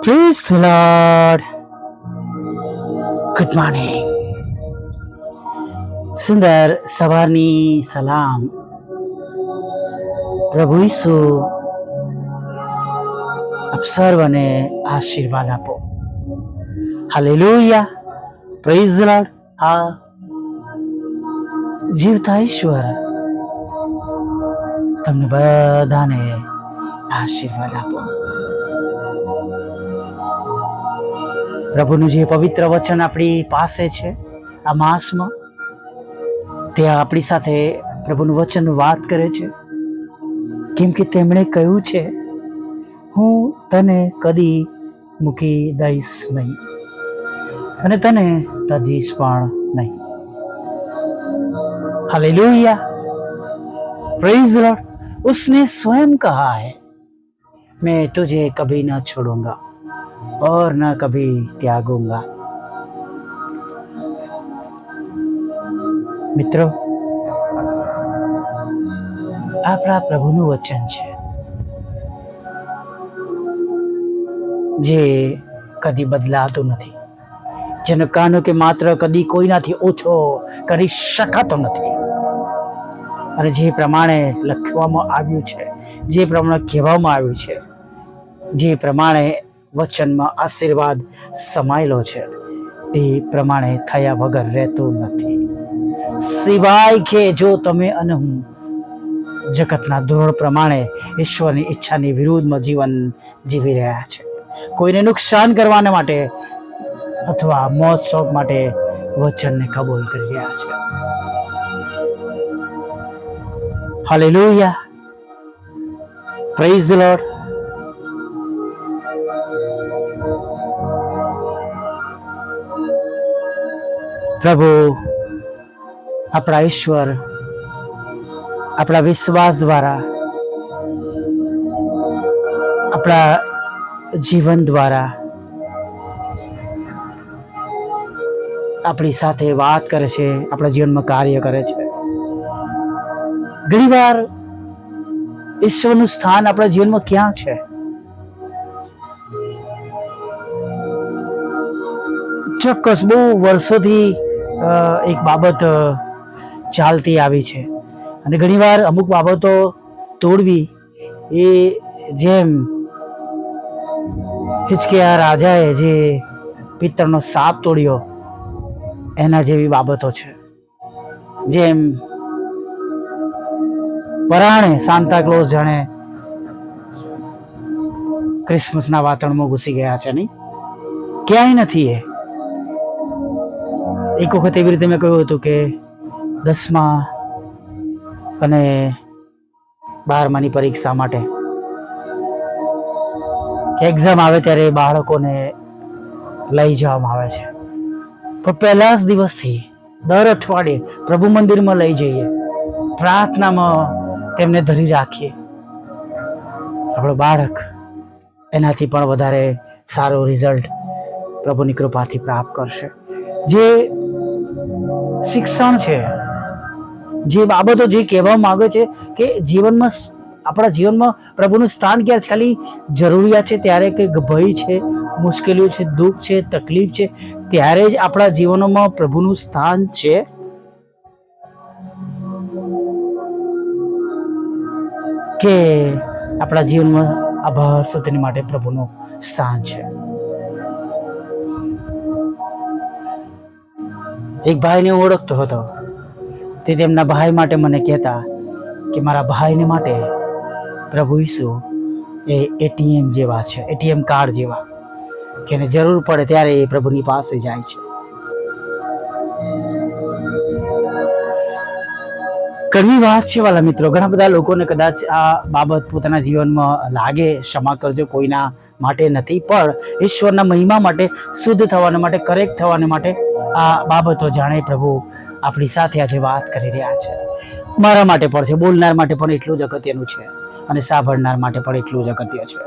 The Lord. Good morning સુંદર સવારની સલામ પ્રભુ ઈસુ આપ સર્વને આશીર્વાદ આપો હાલેલુયા પ્રેઝ લોર્ડ આ જીવતા ઈશ્વર તમને બધાને આશીર્વાદ આપો પ્રભુનું જે પવિત્ર વચન આપણી પાસે છે આ માસમાં તે આપણી સાથે પ્રભુનું વચન વાત કરે છે કેમ કે તેમણે કહ્યું છે હું તને કદી મૂકી દઈશ નહીં અને તને તજીશ પણ નહીં हालेलुया प्रेज लॉर्ड उसने स्वयं कहा है मैं तुझे कभी न छोड़ूंगा और न कभी त्यागूंगा મિત્રો આપણા પ્રભુનું વચન છે જે કદી બદલાતું નથી જેનો કાનો કે માત્ર કદી કોઈનાથી ઓછો કરી શકાતો નથી અને જે પ્રમાણે લખવામાં આવ્યું છે જે પ્રમાણે કહેવામાં આવ્યું છે જે પ્રમાણે વચનમાં આશીર્વાદ સમાયેલો છે. એ પ્રમાણે થયા વગર રહેતું નથી. સિવાય કે જો તમે અને હું જગતના ધોરણ પ્રમાણે ઈશ્વરની ઈચ્છાની વિરુદ્ધમાં જીવન જીવી રહ્યા છે. કોઈને નુકસાન કરવાને માટે અથવા મોત શોખ માટે વચનને કબૂલ કરી રહ્યા છે. હાલેલુયા પ્રેઝ ધ લોર્ડ પ્રભુ, આપણા ઈશ્વર, આપણા વિશ્વાસ દ્વારા, આપણા જીવન દ્વારા આપણી સાથે વાત કરે છે, આપણા જીવનમાં કાર્ય કરે છે. ઘણીવાર ઈશ્વરનું સ્થાન આપણા જીવનમાં ક્યાં છે? ચોક્કસ બહુ વર્ષોથી એક બાબત ચાલતી આવી છે. અને ઘણીવાર અમુક બાબતો તોડવી એ જેમ હિચકિયા રાજાએ જે પિત્તળનો સાપ તોડ્યો, એના જેવી બાબતો છે. જેમ પરાણે સાંતા ક્લોઝ જાણે ક્રિસમસના વાતાવરણમાં ઘૂસી ગયા છે, નહીં? ક્યાંય નથી એ. એક વખત એવી રીતે મેં કહ્યું હતું કે દસમા અને બારમાની પરીક્ષા માટે એક્ઝામ આવે ત્યારે બાળકોને લઈ જવામાં આવે છે. પણ પહેલા જ દિવસથી દર અઠવાડિયે પ્રભુ મંદિરમાં લઈ જઈએ, પ્રાર્થનામાં તેમને ધરી રાખીએ. આપણો બાળક એનાથી પણ વધારે સારું રિઝલ્ટ પ્રભુની કૃપાથી પ્રાપ્ત કરશે. જે શિક્ષણ છે. જે બાબતો જે કહેવા માંગે છે કે જીવનમાં આપણા જીવનમાં પ્રભુનું સ્થાન ક્યાં છે? ખાલી જરૂરિયાત છે, ત્યારે કંઈક ભય છે, મુશ્કેલીઓ છે, દુઃખ છે, તકલીફ છે, ત્યારે જ આપણા જીવનોમાં પ્રભુનું સ્થાન છે. કે આપણા જીવનમાં આભાર તેની માટે પ્રભુનું સ્થાન છે. એક ભાઈને હું ઓળખતો હતો. તે તેમના ભાઈ માટે મને કહેતા કે મારા ભાઈને માટે પ્રભુ ઈસુ એ એટીએમ જેવા છે, એટીએમ કાર્ડ જેવા, કે એને જરૂર પડે ત્યારે એ પ્રભુની પાસે જાય છે. કડવી વાત છે વાલા મિત્રો. ઘણા બધા લોકોને કદાચ આ બાબત પોતાના જીવનમાં લાગે, ક્ષમા કરજો, કોઈના માટે નથી, પણ ઈશ્વરના મહિમા માટે, શુદ્ધ થવાને માટે, કરેક્ટ થવાને માટે આ બાબતો જાણે પ્રભુ આપણી સાથે આજે વાત કરી રહ્યા છે. મારા માટે પણ છે, બોલનાર માટે પણ એટલું જ અગત્યનું છે અને સાંભળનાર માટે પણ એટલું જ અગત્ય છે.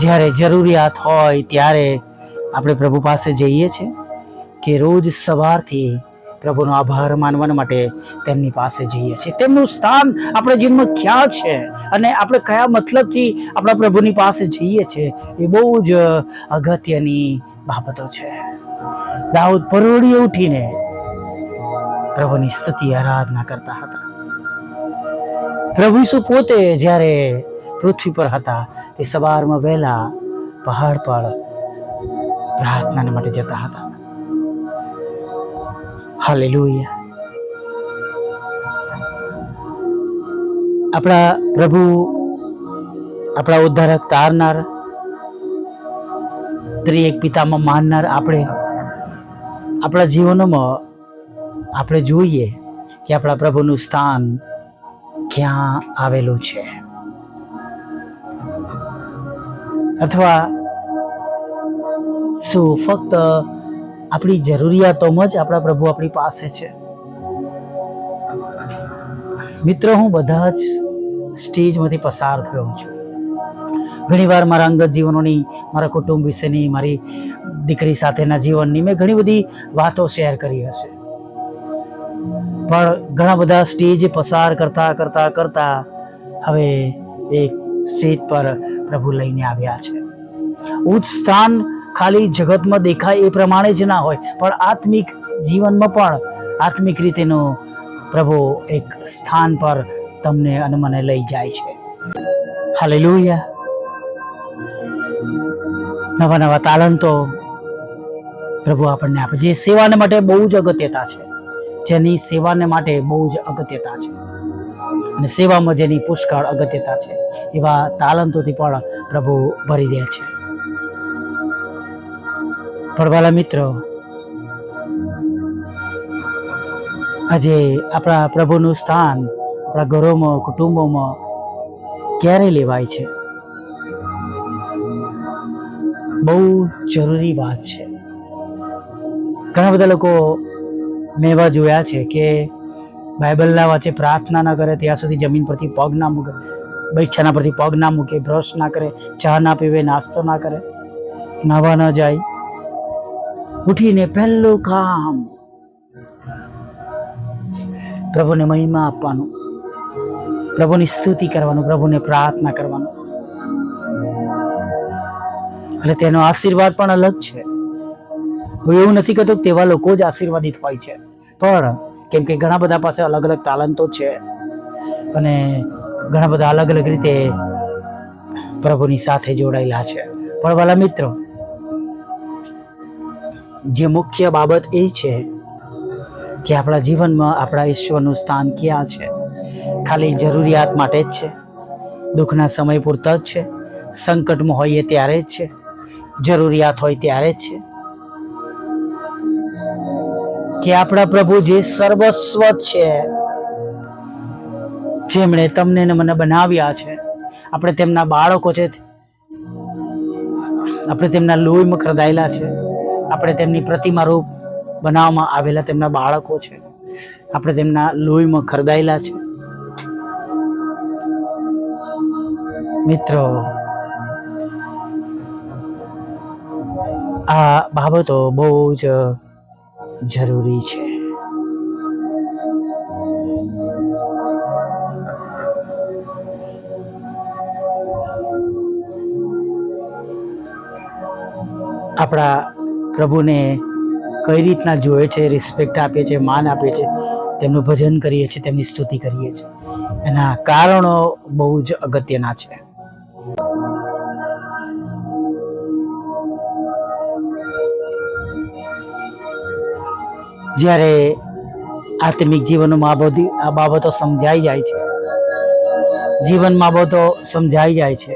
જ્યારે જરૂરિયાત હોય ત્યારે આપણે પ્રભુ પાસે જઈએ છીએ કે રોજ સવારથી પ્રભુનો આભાર માનવા માટે તેમની પાસે જઈએ છીએ. તેમનું સ્થાન આપણા જીવનમાં ક્યાં છે? અને આપણે કયા મતલબથી આપણા પ્રભુની પાસે જઈએ છીએ એ બહુ જ અગત્યની બાબતો છે. દાઉદ પરોળીએ ઉઠીને પ્રભુની સ્તુતિ આરાધના કરતા હતા. પ્રભુ ઈસુ પોતે જ્યારે પૃથ્વી પર હતા, તે સવારમાં વહેલા પહાડ પર પ્રાર્થના માટે જતા હતા. હાલેલુયા આપણા પ્રભુ, આપણા ઉદ્ધારક તારનાર, ત્રિએક પિતામાં માનનાર આપણે, આપણા જીવનોમાં આપણે જોઈએ કે આપણા પ્રભુનું સ્થાન ક્યાં આવેલું છે. અથવા શું ફક્ત આપણી જરૂરિયાતોમાં જ આપણા પ્રભુ આપણી પાસે છે. મિત્રો, હું બધા જ સ્ટેજમાંથી પસાર થયો છું. ઘણીવાર મારા અંગત જીવનોની, મારા કુટુંબ વિશેની, મારી દીકરી સાથેના જીવનની મેં ઘણી બધી વાતો શેર કરી હશે. પણ ઘણા બધા સ્ટેજ પસાર કરતા કરતા કરતા હવે એક સ્ટેજ પર પ્રભુ લઈને આવ્યા છે. ઉચ્ચ સ્થાન ખાલી જગતમાં દેખાય એ પ્રમાણે જ ના હોય. પણ આત્મિક જીવનમાં પણ આત્મિક રીતેનો પ્રભુ એક સ્થાન પર તમને અને મને લઈ જાય છે. હાલે નવા નવા તાલંતો પ્રભુ આપણને આપે જે સેવાને માટે બહુ જ અગત્યતા છે. જેની સેવાને માટે બહુ જ અગત્યતા છે. અને સેવામાં જેની પુષ્કળ અગત્યતા છે. એવા તાલંતોથી પણ પ્રભુ ભરી દે છે. પડવાલા મિત્રો, આજે આપણા પ્રભુનું સ્થાન, આપણા ઘરોમાં, કુટુંબોમાં ક્યારે લેવાય છે? બહુ જરૂરી વાત છે. ઘણા બધા લોકો મેં એવા જોયા છે કે બાઇબલના વાંચે પ્રાર્થના ના કરે, ત્યાં સુધી જમીન પરથી પગ ના મૂકે બૈઠાના પરથી પગ ના મૂકે, બ્રશ ના કરે, ચા ના પીવે, નાસ્તો ના કરે, નાવા ન જાય. ઉઠીને પહેલું કામ. પ્રભુને મહિમા આપવાનું. પ્રભુની સ્તુતિ કરવાનું, પ્રભુને પ્રાર્થના કરવાનું. અને તેનો આશીર્વાદ પણ અલગ છે. હું એવું નથી કહેતો તેવા લોકો જ આશીર્વાદિત હોય છે. પણ કેમ કે ઘણા બધા પાસે અલગ અલગ તાલંતો છે. અને ઘણા બધા અલગ અલગ રીતે પ્રભુની સાથે જોડાયેલા છે. પણ વાલા મિત્રો જે મુખ્ય બાબત એ છે કે આપણા જીવનમાં આપણા ઈશ્વરનું સ્થાન ક્યાં છે? ખાલી જરૂરિયાત માટે જ છે? દુઃખના સમય પૂરતા જ છે? સંકટમાં હોઈએ ત્યારે જ છે? જરૂરિયાત હોય ત્યારે જ છે? કે આપણા પ્રભુ જે સર્વસ્વ છે, જેમણે તમને ને મને બનાવ્યા છે, આપણે તેમના બાળકો છે, આપણે તેમના લોહીમાં ખરદાયેલા છે આપણે તેમની પ્રતિમા રૂપ બનાવવામાં આવેલા તેમના બાળકો છે. આપણે તેમના લોહીમાં ખરદાયેલા છે. મિત્રો, આ બાબતો બહુ જ જરૂરી છે. આપણા પ્રભુને કઈ રીતના જોઈએ છે રિસ્પેક્ટ આપીએ છે, માન આપીએ છે, તેમનું ભજન કરીએ છીએ, તેમની સ્તુતિ કરીએ છીએ. એના કારણો બહુ જ અગત્યના છે. જ્યારે આત્મિક જીવનમાં આ બધી આ બાબતો સમજાઈ જાય છે. જીવનમાં બાબતો સમજાઈ જાય છે.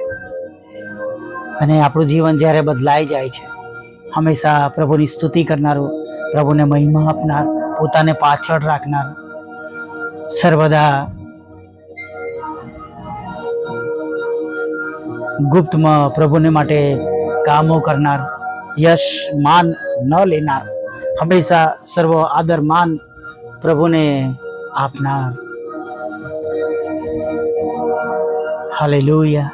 અને આપણું જીવન જ્યારે બદલાઈ જાય છે હંમેશા પ્રભુની સ્તુતિ કરનારું, પ્રભુને મહિમા આપનાર, પોતાને પાછળ રાખનાર. સર્વદા ગુપ્તમાં પ્રભુને માટે કામો કરનાર, યશ, માન ન લેનાર. હંમેશા સર્વ આદર, માન પ્રભુને આપનાર. હાલેલુયા.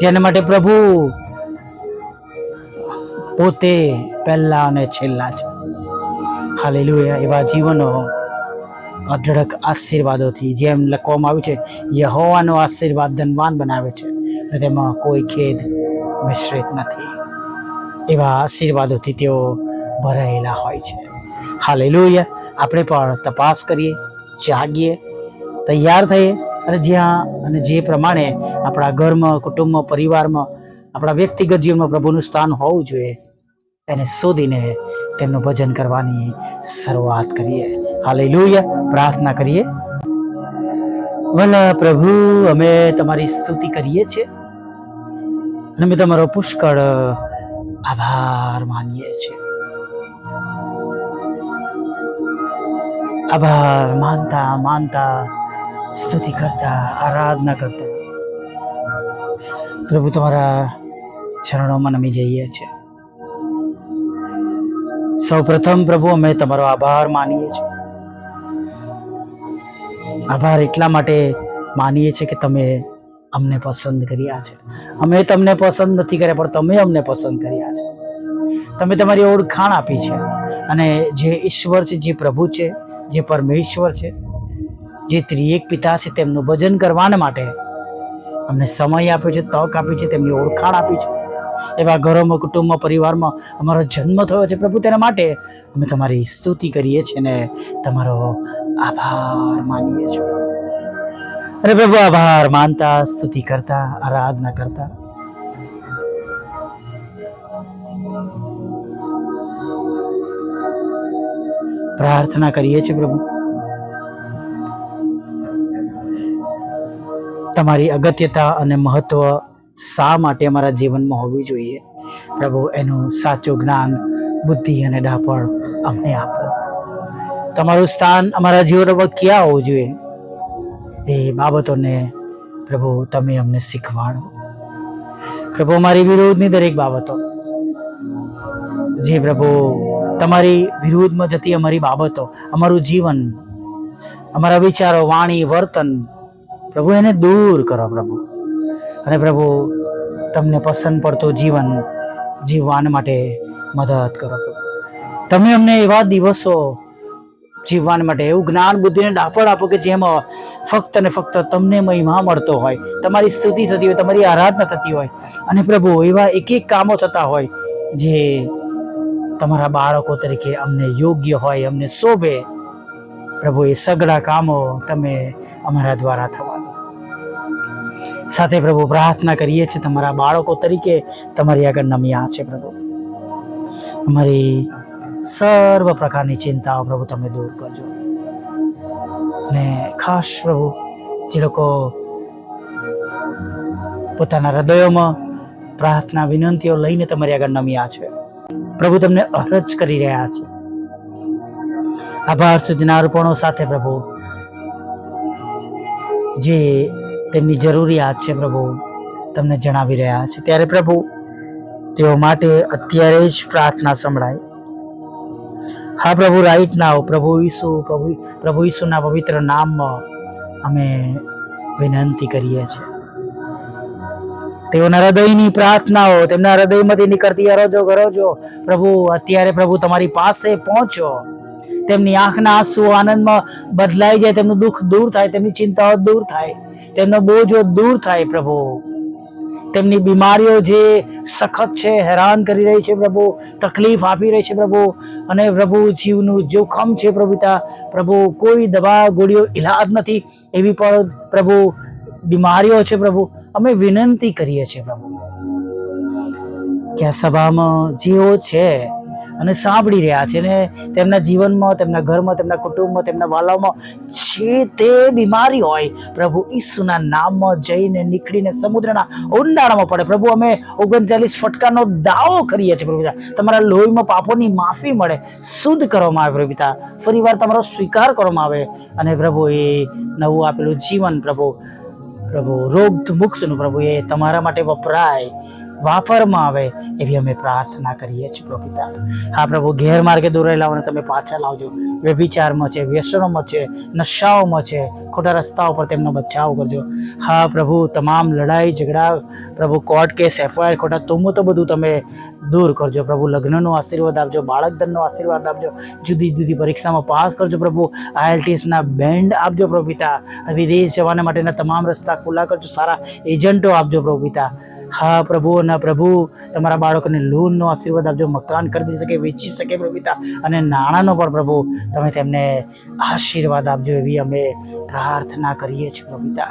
જેના માટે પ્રભુ પોતે પહેલા અને છેલ્લા છે. હાલેલુયા. એવા જીવનો અઢળક આશીર્વાદોથી જેમ લખવામાં આવ્યું છે, યહોવાનો આશીર્વાદ ધનવાન બનાવે છે તેમાં કોઈ ખેદ મિશ્રિત નથી. એવા આશીર્વાદોથી તેઓ ભરાયેલા હોય છે. હાલેલુયા. આપણે પણ તપાસ કરીએ, જાગીએ, તૈયાર થઈએ અને જ્યાં અને જે પ્રમાણે આપણા ઘરમાં, કુટુંબમાં, પરિવારમાં, આપણા વ્યક્તિગત જીવનમાં પ્રભુનું સ્થાન હોવું જોઈએ એને શોધીને તેમનું ભજન કરવાની શરૂઆત કરીએ. હાલેલુયા. પ્રાર્થના કરીએ. ભલા પ્રભુ, અમે તમારી સ્તુતિ કરીએ છીએ. અમે તમારો પુષ્કળ આભાર માનીએ છીએ. આભાર માનતા માનતા, સ્તુતિ કરતા, આરાધના કરતા. પ્રભુ, તમારા ચરણોમાં નમી જઈએ છીએ. સૌ પ્રથમ પ્રભુ, અમે તમારો આભાર માનીએ છીએ. આભાર એટલા માટે માનીએ છીએ કે તમે અમને પસંદ કર્યા છે. અમે તમને પસંદ નથી કર્યા, પણ તમે અમને પસંદ કર્યા છે. તમે તમારી ઓળખાણ આપી છે. અને જે ઈશ્વર છે, જે પ્રભુ છે, જે પરમેશ્વર છે, જે ત્રિએક પિતા છે, તેમનું ભજન કરવાના માટે અમને સમય આપ્યો છે, તક આપી છે, તેમની ઓળખાણ આપી છે. એવા ઘરોમાં, કુટુંબમાં, પરિવારમાં અમારો જન્મ થયો છે પ્રભુ. તેના માટે અમે તમારી સ્તુતિ કરીએ છીએ ને તમારો આભાર માનીએ છીએ. અરે પ્રભુ, આભાર માનતા, સ્તુતિ કરતા, આરાધના કરતા. પ્રાર્થના કરીએ છીએ પ્રભુ. તમારી અગત્યતા અને મહત્વ શા માટે અમારા જીવનમાં હોવી જોઈએ? પ્રભુ, એનું સાચું જ્ઞાન, બુદ્ધિ અને ડાપણ અમને આપો. તમારું સ્થાન અમારા જીવનમાં ક્યાં હોવું જોઈએ? એ બાબતોને પ્રભુ, તમે અમને શીખવાડો. પ્રભુ, અમારી વિરોધની દરેક બાબતો. જે પ્રભુ, તમારી વિરુદ્ધમાં જતી અમારી બાબતો, અમારું જીવન, અમારા વિચારો, વાણી, વર્તન, પ્રભુ, એને દૂર કરો પ્રભુ. અને પ્રભુ, તમને પસંદ પડતું જીવન, જીવવાન માટે મદદ કરો. તમે અમને એવા દિવસો જીવવાન માટે એવું જ્ઞાન, બુદ્ધિને ડાપણ આપો કે જેમાં ફક્ત ને ફક્ત તમને મહિમા મળતો હોય, તમારી સ્તુતિ થતી હોય, તમારી આરાધના થતી હોય. અને પ્રભુ, એવા એક એક કામો થતા હોય જે તમારા બાળકો તરીકે અમને યોગ્ય હોય, અમને શોભે. પ્રભુ, એ સગળા કામો તમે અમારા દ્વારા થવાનું સાથે પ્રભુ પ્રાર્થના કરીએ છીએ તમારા બાળકો તરીકે તમારી આગળ નમ્યા છે પ્રભુ. અમારી સર્વ પ્રકારની ચિંતાઓ પ્રભુ તમે દૂર કરજો. અને ખાસ પ્રભુ, જે લોકો પોતાના હૃદયોમાં પ્રાર્થના વિનંતીઓ લઈને તમારી આગળ નમ્યા છે. પ્રભુ તમને અરજ કરી રહ્યા છે. આભાર સુધીના અર્પણો સાથે પ્રભુ, જે તેમની જરૂરિયાત છે પ્રભુ, તમને જણાવી રહ્યા છે. ત્યારે પ્રભુ, તેઓ માટે અત્યારે જ પ્રાર્થના સંભળાય. હા પ્રભુ રાઈટ નાવ પ્રભુ ઈસુ, પ્રભુ પ્રભુ ઈસુના પવિત્ર નામમાં અમે વિનંતી કરીએ છીએ. તેઓના હૃદયની પ્રાર્થનાઓ, તેમના હૃદયમાંથી નીકળતી અરજો ગરજો પ્રભુ, અત્યારે પ્રભુ તમારી પાસે પહોંચો તેમની આંખના આંસુ આનંદમાં બદલાઈ જાય, તેમનું દુઃખ દૂર થાય, તેમની ચિંતાઓ દૂર થાય, તેમનો બોજો દૂર થાય પ્રભુ. તેમની બીમારીઓ જે સખત છે, હેરાન કરી રહી છે પ્રભુ, તકલીફ આપી રહી છે પ્રભુ, અને પ્રભુ જીવનું જોખમ છે પ્રભુતા, પ્રભુ કોઈ દવા ગોળીઓ ઈલાજ નથી, એવી પણ પ્રભુ બીમારીઓ છે પ્રભુ, અમે વિનંતી કરીએ છીએ પ્રભુ. કે સભામાં જેઓ છે અને સાંભળી રહ્યા છે ને તેમના જીવનમાં, તેમના ઘરમાં, તેમના કુટુંબમાં, તેમના વાલાઓમાં જે તે બીમારી હોય, પ્રભુ ઈસુના નામમાં જઈને નીકળીને સમુદ્રના ઊંડાણમાં પડે. પ્રભુ, અમે ઓગણચાલીસ ફટકાનો દાવો કરીએ છીએ, પ્રભુ. તમારા લોહીમાં પાપોની માફી મળે. શુદ્ધ કરવામાં આવે, પ્રભુ પિતા. ફરીવાર તમારો સ્વીકાર કરવામાં આવે. અને પ્રભુ, એ નવું આપેલું જીવન, પ્રભુ પ્રભુ રોગ મુક્તનું પ્રભુ, એ તમારા માટે વપરાય. વાપરમાં આવે એવી અમે પ્રાર્થના કરીએ છીએ પ્રભુ પિતા. હા પ્રભુ, ગેરમાર્ગે દોરેલાઓને તમે પાછા લાવજો. વ્યભિચારમાં છે, વ્યસનોમાં છે, નશાઓમાં છે, ખોટા રસ્તાઓ પર તેમનો બચાવ કરજો. હા પ્રભુ, તમામ લડાઈ, ઝઘડા, પ્રભુ કોર્ટ કેસ એફઆઈઆર ખોટા તુમો તો બધું તમે દૂર કરજો પ્રભુ. લગ્નનો આશીર્વાદ આપજો બાળક ધનનો આશીર્વાદ આપજો, જુદી જુદી પરીક્ષામાં પાસ કરજો પ્રભુ. આઈએલટીએસના બેન્ડ આપજો પ્રભુ પિતા. વિદેશ જવાના માટેના તમામ રસ્તા ખુલ્લા કરજો, સારા એજન્ટો આપજો પ્રભુ પિતા. હા પ્રભુ અને પ્રભુ, તમારા બાળકોને લોનનો આશીર્વાદ આપજો, મકાન ખરીદી શકે, વેચી શકે પ્રભુ પિતા. અને નાણાંનો પણ પ્રભુ, તમે તેમને આશીર્વાદ આપજો એવી અમે પ્રાર્થના કરીએ છીએ પ્રભુ પિતા.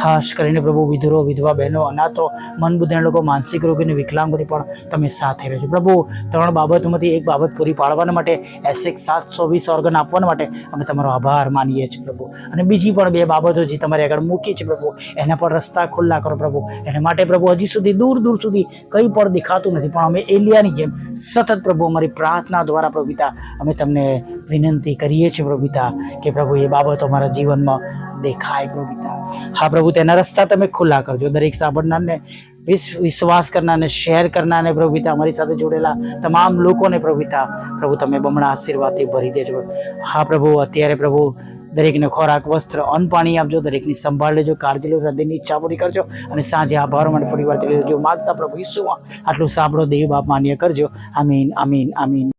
ખાસ કરીને પ્રભુ, વિધુરો, વિધવા બહેનો, અનાથો મન બુદ્ધિના લોકો, માનસિક રોગીને વિકલાંગોની પણ તમે સાથે રહેજો પ્રભુ, ત્રણ બાબતોમાંથી એક બાબત પૂરી પાડવાના માટે એસેક સાતસો વીસ ઓર્ગન આપવાના માટે અમે તમારો આભાર માનીએ છીએ, પ્રભુ. અને બીજી પણ બે બાબતો જે તમારી આગળ મૂકી છે, પ્રભુ, એના પર રસ્તા ખુલ્લા કરો, પ્રભુ. એના માટે, પ્રભુ, હજી સુધી દૂર દૂર સુધી કંઈ પણ દેખાતું નથી, પણ અમે એલિયાની જેમ સતત, પ્રભુ, અમારી પ્રાર્થના દ્વારા પ્રભુતા અમે તમને વિનંતી કરીએ છીએ પ્રભુતા કે પ્રભુ, એ બાબતો અમારા જીવનમાં દેખાય પ્રભુતા હા, પ્રભુ, તેના રસ્તા તમે ખુલ્લા કરજો. દરેક સાંભળનારને વિશ્વાસ કરનારને શેર કરનારને પ્રભુ પિતા અમારી સાથે જોડેલા તમામ લોકોને પ્રભુ પિતા, પ્રભુ તમે બમણા આશીર્વાદથી ભરી દેજો. હા પ્રભુ, અત્યારે પ્રભુ દરેકને ખોરાક, વસ્ત્ર, અન્ન પાણી આપજો, દરેકની સંભાળ લેજો, કાળજી લેજો હૃદયની ઈચ્છા પૂરી કરજો અને સાંજે આભાર માટે ફરી વાર લેજો માગતા પ્રભુ ઈસુમાં આટલું સાંભળો દેવ બાપ માન્ય કરજો. આમીન આમીન આમીન.